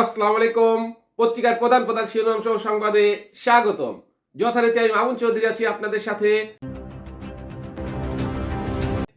আসসালামু আলাইকুম। পত্রিকার প্রধান প্রধান শিরোনাম সহ সংবাদে স্বাগতম। যথারীতি আমি মামুন চৌধুরী আছি আপনাদের সাথে।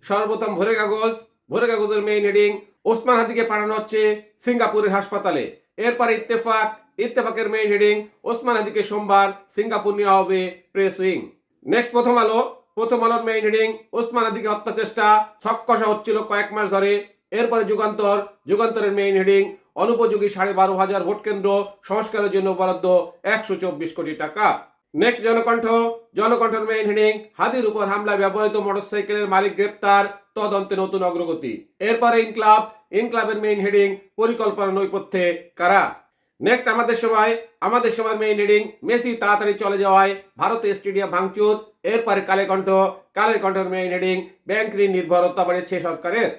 সর্বপ্রথম ভোরের কাগজ। ভোরের কাগজের মেইন হেডিং ওসমান হাদিকে পাঠানো হচ্ছে সিঙ্গাপুরের হাসপাতালে। এরপরে ইত্তেফাক। ইত্তেফাকের মেইন হেডিং ওসমান হাদিকে সোমবার সিঙ্গাপুর নেওয়া হবে প্রেস উইং নেক্সট প্রথম আলো। প্রথম আলোর মেইন হেডিং ওসমান হাদিকে হত্যা চেষ্টা ছক কষা হচ্ছিল কয়েক মাস ধরে। এরপরে যুগান্তর। যুগান্তরের মেইন হেডিং অনুপযোগী সাড়ে বারো হাজার ভোট কেন্দ্র সংস্কারের জন্য বরাদ্দ একশো চব্বিশ কোটি টাকা। নেক্সট জনকণ্ঠ। জনকণ্ঠের মেইন হেডিং হাদির উপর হামলায় ব্যবহৃত মোটরসাইকেলের মালিক গ্রেপ্তার, তদন্তে নতুন অগ্রগতি। এরপরে ইনক্লাব। ইনক্লাবের মেইন হেডিং পরিকল্পনা নৈপথ্যে কারা? নেক্সট আমাদের সময় আমাদের সময় মেইন হেডিং মেসি তাড়াতাড়ি চলে যাওয়ায় ভারতের স্টেডিয়াম ভাঙচুর। এরপরে কালে কণ্ঠ। কালের কণ্ঠের মেইন হেডিং ব্যাংক ঋণ নির্ভরতা বাড়িয়েছে সরকারের।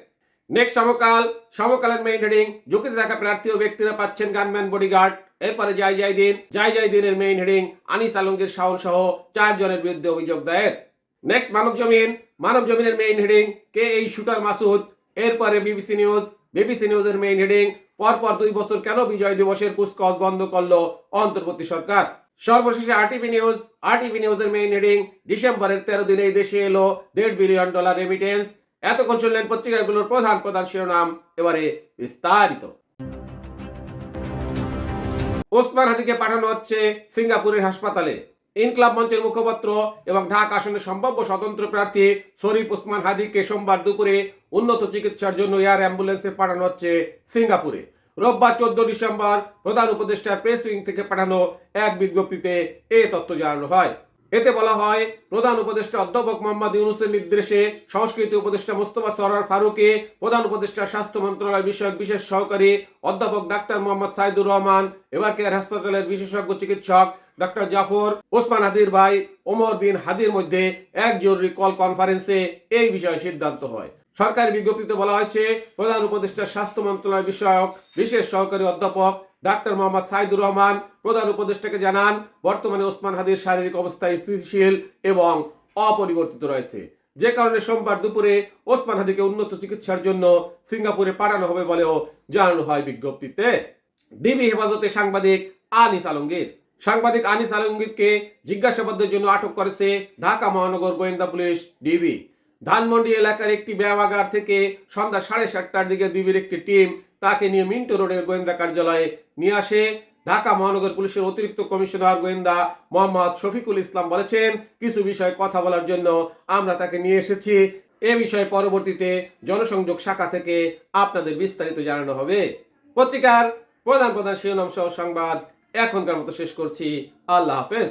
নেক্সট সমকাল। সমকালের মেইন হেডিং ঝুঁকিতে থাকা প্রার্থী ও ব্যক্তিরা পাচ্ছেন গানম্যান বডিগার্ড এরপরে যাই যাই দিন। যাই যাই দিনের মেইন হেডিং আনিস আলমগীর, শাওন সহ চারজনের বিরুদ্ধে অভিযোগ দায়ের। নেক্সট মানব জমিন। মানব জমিনের মেইন হেডিং কে এই শুটার মাসুদ? এরপরে বিবিসি নিউজ বিবিসি নিউজের মেইন হেডিং পরপর দুই বছর কেন বিজয় দিবসের কুচকাওয়াজ বন্ধ করল অন্তর্বর্তী সরকার? সর্বশেষে আরটিভি নিউজ আরটিভি নিউজের মেইন হেডিং ডিসেম্বরের তেরো দিনে এই দেশে এলো দেড় বিলিয়ন ডলার রেমিটেন্স এতক্ষণ শুনলেন পত্রিকাগুলোর প্রধান প্রধান শিরোনাম, এবারে বিস্তারিত। ওসমান হাদিকে পাঠানো হচ্ছে সিঙ্গাপুরের হাসপাতালে। ইনকলাব মঞ্চের মুখপাত্র এবং ঢাকা আসনের সম্ভাব্য স্বতন্ত্র প্রার্থী শরীফ ওসমান হাদিকে সোমবার দুপুরে উন্নত চিকিৎসার জন্য এয়ার অ্যাম্বুলেন্সে পাঠানো হচ্ছে সিঙ্গাপুরে। রোববার চোদ্দ ডিসেম্বর প্রধান উপদেষ্টার প্রেস উইং থেকে পাঠানো এক বিজ্ঞপ্তিতে এ তথ্য জানানো হয়। এতে বলা হয়, প্রধান উপদেষ্টা অধ্যাপক মোহাম্মদ ইউনুসের নির্দেশে সংস্কৃতি উপদেষ্টা মোস্তফা সরার ফারুকে প্রধান উপদেষ্টা স্বাস্থ্য মন্ত্রণালয় বিষয়ক বিশেষ সহকারী অধ্যাপক ডাক্তার মোহাম্মদ সাইদুর রহমান এবার কেয়ার হাসপাতালের বিশেষজ্ঞ চিকিৎসক ডক্টর জাফর ওসমান হাদির ভাই ওমর বিন হাদির মধ্যে এক জরুরি কল কনফারেন্সে এই বিষয়ে সিদ্ধান্ত হয়। সরকারি বিজ্ঞপ্তিতে বলা হয়েছে, প্রধান উপদেষ্টা স্বাস্থ্য মন্ত্রণালয় বিষয়ক বিশেষ সহকারী অধ্যাপক ডাক্তার মোহাম্মদ সাইদুর রহমান, প্রধান উপদেষ্টাকে জানান, বর্তমানে ওসমান হাদির শারীরিক অবস্থা স্থিতিশীল এবং অপরিবর্তিত রয়েছে। যে কারণে সোমবার দুপুরে ওসমান হাদিকে উন্নত চিকিৎসার জন্য সিঙ্গাপুরে পাঠানো হবে বলেও জানানো হয় বিজ্ঞপ্তিতে। ডিবি হেফাজতে সাংবাদিক আনিস আলমগীর। সাংবাদিক আনিস আলমগীরকে জিজ্ঞাসাবাদের জন্য আটক করেছে ঢাকা মহানগর গোয়েন্দা পুলিশ ডিবি। ধানমন্ডি এলাকার একটি ব্যায়ামাগার থেকে সন্ধ্যা সাড়ে সাতটার দিকে ডিবির একটি টিম তাকে নিয়ে মিন্টো রোডের গোয়েন্দা কার্যালয়ে নিয়ে আসে। ঢাকা মহানগর পুলিশের অতিরিক্ত কমিশনার গোয়েন্দা মোহাম্মদ শফিকুল ইসলাম বলেছেন, কিছু বিষয়ে কথা বলার জন্য আমরা তাকে নিয়ে এসেছি। এ বিষয়ে পরবর্তীতে জনসংযোগ শাখা থেকে আপনাদের বিস্তারিত জানানো হবে। পত্রিকার প্রধান প্রধান শিরোনাম সহ সংবাদ এখনকার মতো শেষ করছি। আল্লাহ হাফেজ।